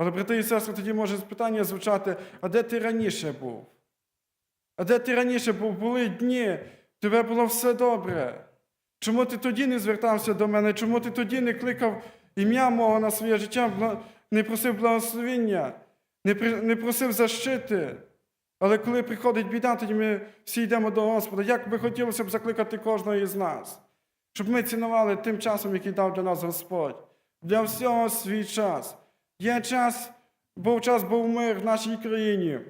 Але, брати і сестри, тоді може питання звучати: а де ти раніше був? А де ти раніше був? Були дні, тебе було все добре. Чому ти тоді не звертався до мене? Чому ти тоді не кликав ім'я мого на своє життя, не просив благословіння, не просив защити? Але коли приходить біда, тоді ми всі йдемо до Господа. Як би хотілося б закликати кожного із нас, щоб ми цінували тим часом, який дав для нас Господь. Для всього свій час. Є час, був час, був мир в нашій країні.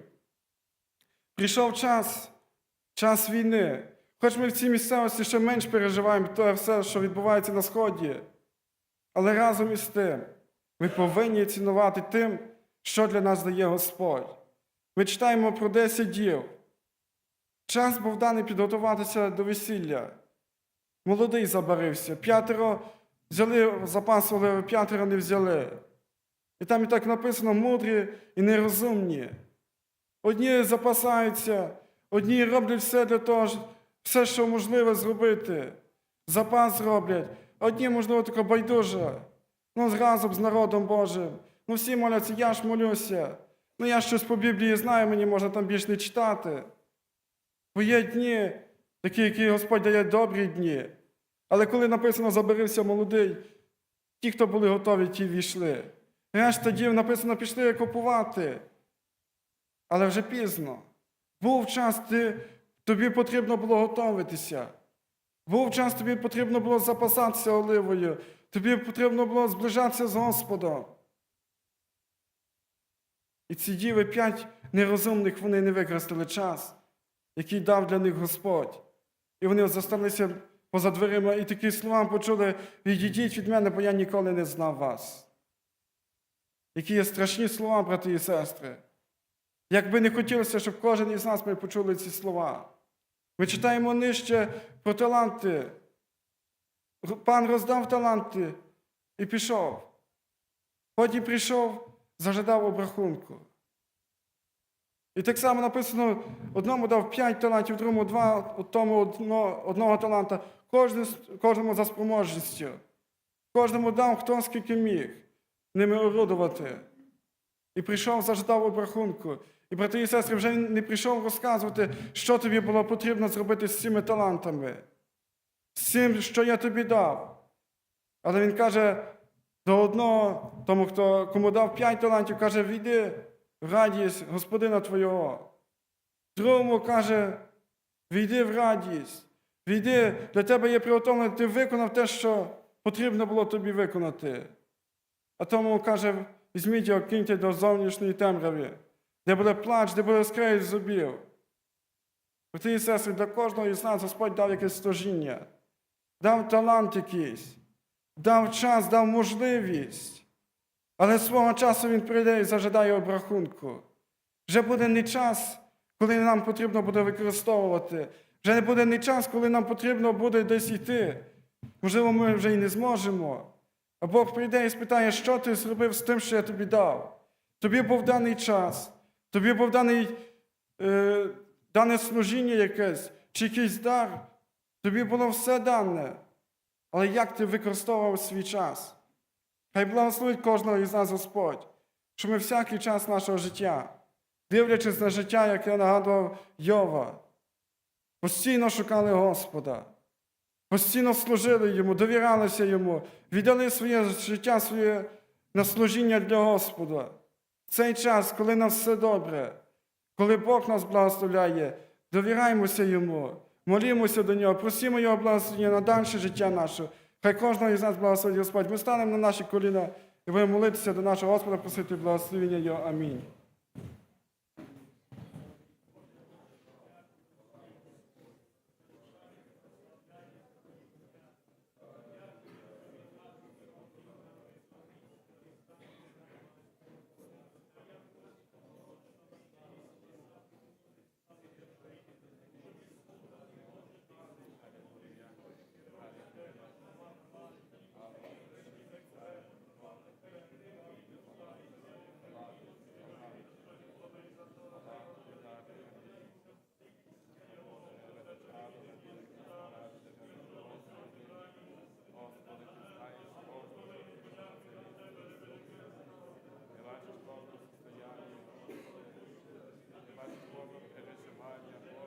Прийшов час, час війни. Хоч ми в цій місцевості ще менш переживаємо те все, що відбувається на Сході. Але разом із тим ми повинні цінувати тим, що для нас дає Господь. Ми читаємо про 10 дів. Час був даний підготуватися до весілля. Молодий забарився. П'ятеро взяли, запасували, п'ятеро не взяли. І там і так написано мудрі і нерозумні. Одні запасаються, одні роблять все для того, все, що можливо зробити. Запас роблять. Одні, можливо, тако байдуже. Ну, разом з народом Божим. Ну, всі моляться, я ж молюся. Ну, я щось по Біблії знаю, мені можна там більш не читати. Бо є дні, такі, які Господь дає добрі дні. Але коли написано забарився молодий, ті, хто були готові, ті війшли. Решта дів написано, пішли купувати. Але вже пізно. Був час, ти, тобі потрібно було готуватися. Був час, тобі потрібно було запасатися оливою. Тобі потрібно було зближатися з Господом. І ці діви п'ять нерозумних вони не використали час, який дав для них Господь. І вони зосталися поза дверима і такі слова почули: відійдіть від мене, бо я ніколи не знав вас. Які є страшні слова, брати і сестри. Як би не хотілося, щоб кожен із нас ми почули ці слова. Ми читаємо нижче про таланти. Пан роздав таланти і пішов. Потім прийшов, зажадав обрахунку. І так само написано: одному дав п'ять талантів, другому два, тому одно, одного таланта, кожному, за спроможністю. Кожному дав хто скільки міг ними орудувати. І прийшов, заждав обрахунку. І брати і сестри вже не прийшов розказувати, що тобі було потрібно зробити з цими талантами, з цим, що я тобі дав. Але він каже до одного, тому, хто кому дав п'ять талантів, каже, війди в радість Господина Твого. Другому каже, війди в радість, війди, для тебе є приготовлено, ти виконав те, що потрібно було тобі виконати. А тому каже, візьміть його, киньте до зовнішньої темряви, де буде плач, де буде скрежет зубів. Брати і сестри, для кожного із нас Господь дав якесь служіння, дав талант якийсь, дав час, дав можливість. Але свого часу він прийде і зажадає обрахунку. Вже буде не час, коли нам потрібно буде використовувати. Вже не буде не час, коли нам потрібно буде десь йти. Можливо, ми вже й не зможемо. А Бог прийде і спитає, що ти зробив з тим, що я тобі дав. Тобі був даний час, тобі був даний, е, дане служіння якесь, чи якийсь дар. Тобі було все дане. Але як ти використовував свій час? Хай благословить кожного із нас Господь, що ми всякий час нашого життя, дивлячись на життя, яке нагадував Йова, постійно шукали Господа, постійно служили Йому, довірялися Йому, віддали своє життя, своє на служіння для Господа. Цей час, коли нам все добре, коли Бог нас благословляє, довіряємося Йому, молімося до Нього, просимо Його благословення на дальше життя наше. Хай кожного із нас благословить Господь. Ми станемо на наші коліна і будемо молитися до нашого Господа, просити благословення Його. Амінь.